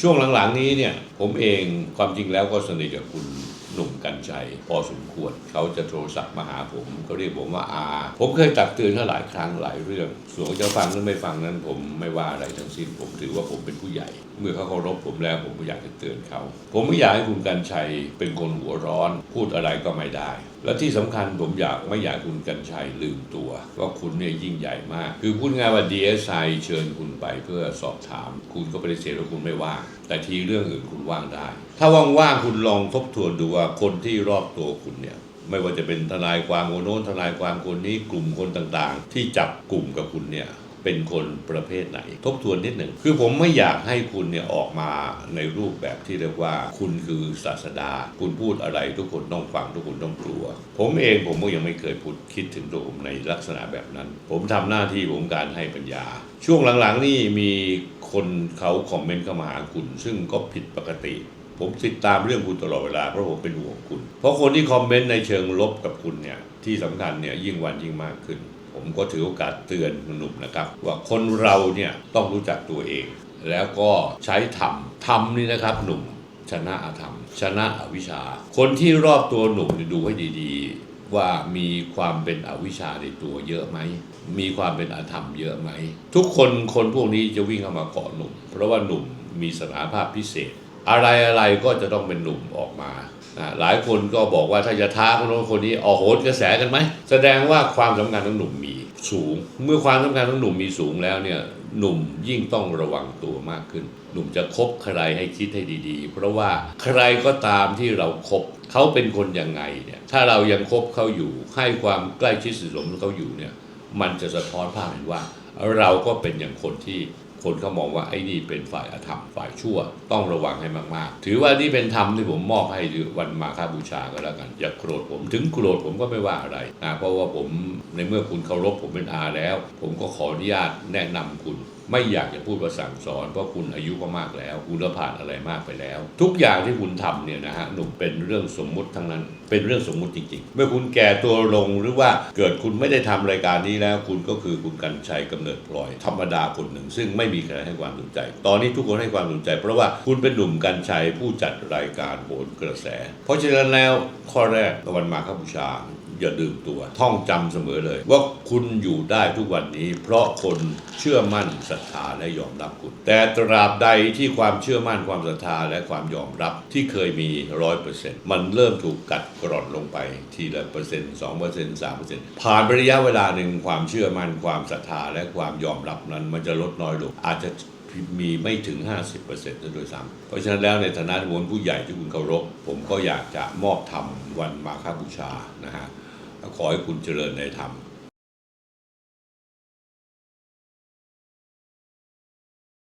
ช่วงหลังๆนี้เนี่ยผมเองความจริงแล้วก็สนิทกับคุณ หนุ่มกัญชัยพอสมควร เขาจะโทรศัพท์มาหาผมเขาเรียกผมว่าอาผมเคยตักเตือนเขาหลายครั้งหลายเรื่อง ส่วนเขาจะฟังหรือไม่ฟังนั้นผมไม่ว่าอะไรทั้งสิ้น ผมถือว่าผมเป็นผู้ใหญ่ เมื่อเขาเคารพผมแล้วผมก็อยากจะเตือนเขา ผมไม่อยากให้คุณกัญชัยเป็นคนหัวร้อน พูดอะไรก็ไม่ได้ และที่สำคัญผมอยากไม่อยากคุณกัญชัยลืมตัวว่าคุณเนี่ยยิ่งใหญ่มาก คือพูดง่ายว่า DSI เชิญคุณไปเพื่อสอบถาม คุณก็ปฏิเสธว่าคุณไม่ว่างแต่ทีเรื่องอื่นคุณว่างได้ ถ้าว่างๆคุณลองทบทวนดูว่าคนที่รอบตัวคุณเนี่ย ไม่ว่าจะเป็นทนายความคนโน้นทนายความคนนี้กลุ่มคนต่างๆ ที่จับกลุ่มกับคุณเนี่ยเป็นคนประเภทไหน ทบทวนนิดหนึ่งคือผมไม่อยากให้คุณเนี่ยออกมาในรูปแบบที่เรียกว่า คุณคือศาสดา คุณพูดอะไรทุกคนต้องฟังทุกคนต้องกลัว ผมเองผมก็ยังไม่เคยพูดคิดถึงตัวผมในลักษณะแบบนั้น ผมทำหน้าที่ผมการให้ปัญญา ช่วงหลังๆนี่มีคนเขาคอมเมนต์เข้ามาหาคุณ ซึ่งก็ผิดปกติ ผมติดตามเรื่องคุณตลอดเวลาเพราะผมเป็นห่วงคุณ เพราะคนที่คอมเมนต์ในเชิงลบกับคุณเนี่ยที่สำคัญเนี่ยยิ่งวันยิ่งมากขึ้น ผมก็ถือโอกาสเตือนคุณหนุ่มนะครับ ว่าคนเราเนี่ยต้องรู้จักตัวเอง แล้วก็ใช้ธรรมธรรมนี่นะครับหนุ่มชนะอธรรม ชนะอวิชชา คนที่รอบตัวหนุ่มเนี่ยดูให้ดีๆ ว่ามีความเป็นอวิชชาในตัวเยอะไหมมีความเป็นอธรรมเยอะไหม ทุกคนคนพวกนี้จะวิ่งเข้ามาเกาะหนุ่ม เพราะว่าหนุ่มมีสถานภาพพิเศษ อะไรอะไรก็จะต้องเป็นหนุ่มออกมา หลายคนก็บอกว่าถ้าจะท้าคนโน้นคนนี้ออกโหนกระแสกันไหม แสดงว่าความสำคัญของหนุ่มมีสูง เมื่อความสำคัญของหนุ่มมีสูงแล้วเนี่ยหนุ่มยิ่งต้องระวังตัวมากขึ้น หนุ่มจะคบใครให้คิดให้ดี ๆ เพราะว่าใครก็ตามที่เราครบเขาเป็นคนยังไงเนี่ยถ้าเรายังคบเขาอยู่ให้ความใกล้ชิดสนิทสนมเขาอยู่เนี่ยมันจะสะท้อนภาพเห็นว่าเราก็เป็นอย่างคนที่ คนเขามองว่าไอ้นี่เป็นฝ่ายอธรรมฝ่ายชั่ว ต้องระวังให้มากๆ ถือว่านี่เป็นธรรมที่ผมมอบให้วันมาฆบูชาก็แล้วกัน อย่าโกรธผมถึงโกรธผมก็ไม่ว่าอะไรนะเพราะว่าผมในเมื่อคุณเคารพผมเป็นอาแล้ว ผมก็ขออนุญาตแนะนำคุณ ไม่อยากจะพูดว่าสั่งสอน เพราะคุณอายุก็มากแล้ว คุณผ่านอะไรมากไปแล้ว ทุกอย่างที่คุณทำเนี่ยนะฮะหนุ่มเป็นเรื่องสมมุติทั้งนั้น เป็นเรื่องสมมุติจริงๆ เมื่อคุณแก่ตัวลงหรือว่าเกิดคุณไม่ได้ทำรายการนี้แล้ว คุณก็คือคุณกัญชัยกำเนิดพลอย ธรรมดาคนหนึ่ง ซึ่งไม่มีใครให้ความสนใจ ตอนนี้ทุกคนให้ความสนใจ เพราะว่าคุณเป็นหนุ่มกัญชัยผู้จัดรายการโหนกระแส เพราะฉะนั้นแล้วข้อแรกวันมาฆบูชา อย่าลืมตัวท่องจำเสมอเลย ว่าคุณอยู่ได้ทุกวันนี้ เพราะคนเชื่อมั่นศรัทธาและยอมรับคุณ แต่ตราบใดที่ความเชื่อมั่นความศรัทธาและความยอมรับที่เคยมีร้อยเปอร์เซ็นต์มันเริ่มถูกกัดกร่อนลงไปทีละเปอร์เซ็นต์สองเปอร์เซ็นต์สามเปอร์เซ็นต์ผ่านประยะเวลาหนึ่งความเชื่อมั่นความศรัทธาและความยอมรับนั้น มันจะลดน้อยลงอาจจะมีไม่ถึง 50%ซะด้วยซ้ำเพราะฉะนั้นแล้วในฐานะที่ผมเป็นผู้ใหญ่ที่คุณเคารพ ผมก็อยากจะมอบธรรมวันมาฆบูชานะฮะ ขอให้คุณเจริญในธรรม